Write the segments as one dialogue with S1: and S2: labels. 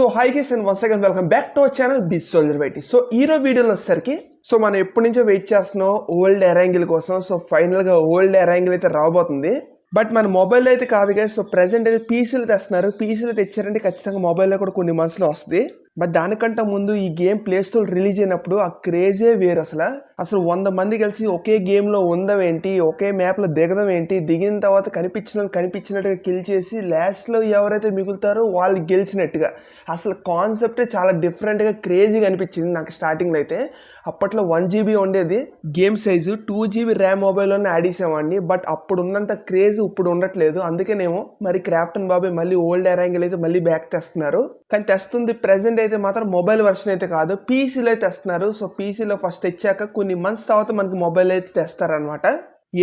S1: So hi guys and once again welcome back to our channel బిస్ soldier బయటి so ఈరో వీడియోలో వచ్చేసరికి so మనం ఎప్పటి నుంచో వెయిట్ చేస్తున్నాం ఓల్డ్ ఎరాంగిల్ కోసం. సో ఫైనల్గా ఓల్డ్ ఎరాంగిల్ అయితే రాబోతుంది. బట్ మన మొబైల్ అయితే కాదు కదా సో ప్రెసెంట్ అయితే పీసీలు తెస్తున్నారు. పీసీలు తెచ్చారంటే ఖచ్చితంగా మొబైల్లో కూడా కొన్ని మంత్స్లో వస్తుంది. బట్ దానికంటే ముందు ఈ గేమ్ ప్లే స్టోర్ రిలీజ్ అయినప్పుడు ఆ క్రేజే వేరు అసలు. అసలు వంద మంది కలిసి ఒకే గేమ్లో ఉందం ఏంటి ఒకే మ్యాప్లో దిగడం ఏంటి దిగిన తర్వాత కనిపించిన కనిపించినట్టుగా కిల్ చేసి లాస్ట్లో ఎవరైతే మిగులుతారో వాళ్ళు గెలిచినట్టుగా. అసలు కాన్సెప్టే చాలా డిఫరెంట్గా క్రేజీగా అనిపించింది నాకు స్టార్టింగ్లో అయితే. అప్పట్లో వన్ జీబీ ఉండేది game size two GB RAM మొబైల్లోనే ఆడేసేవాడిని బట్ అప్పుడు ఉన్నంత క్రేజ్ ఇప్పుడు ఉండట్లేదు. అందుకేనేమో మరి క్రాఫ్టన్ బాబాయ్ మళ్ళీ ఓల్డ్ ఎరాంగిల్ అయితే మళ్ళీ బ్యాక్ తెస్తున్నారు. కానీ తెస్తుంది ప్రెసెంట్ అయితే మాత్రం మొబైల్ వర్షన్ అయితే కాదు. పీసీలో అయితే తెస్తున్నారు సో పీసీలో ఫస్ట్ తెచ్చాక కొన్ని మంత్స్ తర్వాత మనకి మొబైల్ అయితే తెస్తారనమాట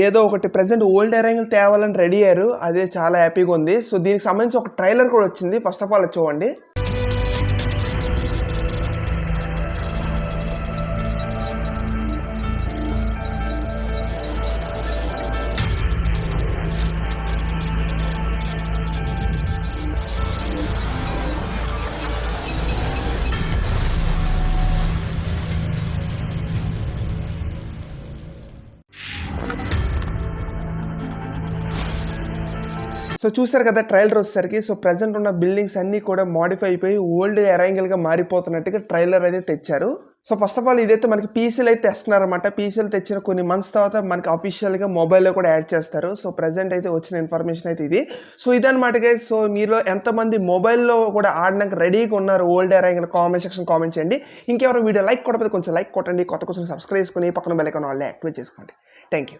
S1: ఏదో ఒకటి ప్రెసెంట్ ఓల్డ్ ఎరాంగిల్ తేవాలని రెడీ అయ్యారు. అదే చాలా హ్యాపీగా ఉంది. సో దీనికి సంబంధించి ఒక ట్రైలర్ కూడా వచ్చింది. ఫస్ట్ ఆఫ్ ఆల్ చూడండి. సో చూసారు కదా ట్రైలర్ వచ్చేసరికి సో ప్రజెంట్ ఉన్న బిల్డింగ్స్ అన్నీ కూడా మాడిఫై అయిపోయి ఓల్డ్ ఎరాంగిల్గా మారిపోతున్నట్టుగా ట్రైలర్ అయితే తెచ్చారు. సో ఫస్ట్ ఆఫ్ ఆల్ ఇదైతే మనకి పీసీలు అయితే తెస్తున్నారన్నమాట. పీసీలు తెచ్చిన కొన్ని మంత్స్ తర్వాత మనకి అఫీషియల్గా మొబైల్లో కూడా యాడ్ చేస్తారు. సో ప్రజెంట్ అయితే వచ్చిన ఇన్ఫర్మేషన్ అయితే ఇది. సో ఇదన్నమాట సో మీలో ఎంతమంది మొబైల్లో కూడా ఆడడానికి రెడీగా ఉన్నారు old Erangel comment section comment చేయండి. ఇంకెవరో వీడియో లైక్ కొట్టకపోతే కొంచెం లైక్ కొట్టండి. కొత్త కొంచెం సబ్స్క్రైబ్ చేసుకుని పక్కన బెల్ ఐకాన్ వాళ్ళే యాక్టివేట్ చేసుకోండి. Thank you